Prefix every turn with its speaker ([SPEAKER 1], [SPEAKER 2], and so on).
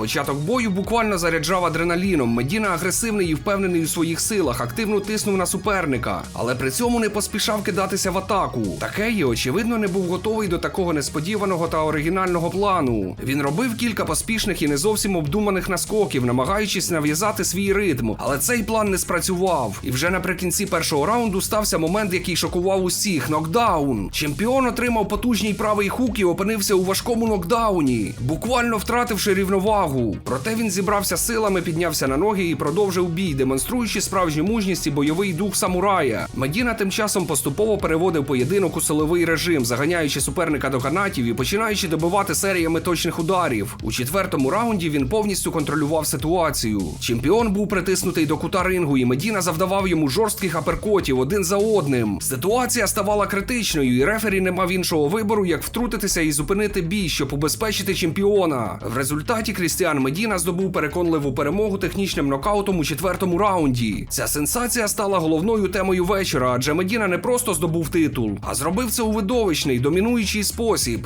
[SPEAKER 1] Початок бою буквально заряджав адреналіном. Медіна агресивний і впевнений у своїх силах, активно тиснув на суперника, але при цьому не поспішав кидатися в атаку. Такеї, очевидно, не був готовий до такого несподіваного та оригінального плану. Він робив кілька поспішних і не зовсім обдуманих наскоків, намагаючись нав'язати свій ритм, але цей план не спрацював. І вже наприкінці першого раунду стався момент, який шокував усіх нокдаун. Чемпіон отримав потужній правий хук і опинився у важкому нокдауні, буквально втративши рівновагу. Проте він зібрався силами, піднявся на ноги і продовжив бій, демонструючи справжню мужність і бойовий дух самурая. Медіна тим часом поступово переводив поєдинок у силовий режим, заганяючи суперника до канатів і починаючи добивати серіями точних ударів. У четвертому раунді він повністю контролював ситуацію. Чемпіон був притиснутий до кута рингу, і Медіна завдавав йому жорстких аперкотів один за одним. Ситуація ставала критичною, і рефері не мав іншого вибору, як втрутитися і зупинити бій, щоб убезпечити чемпіона. В результаті Крістіан Медіна здобув переконливу перемогу технічним нокаутом у четвертому раунді. Ця сенсація стала головною темою вечора, адже Медіна не просто здобув титул, а зробив це у видовищний домінуючий спосіб.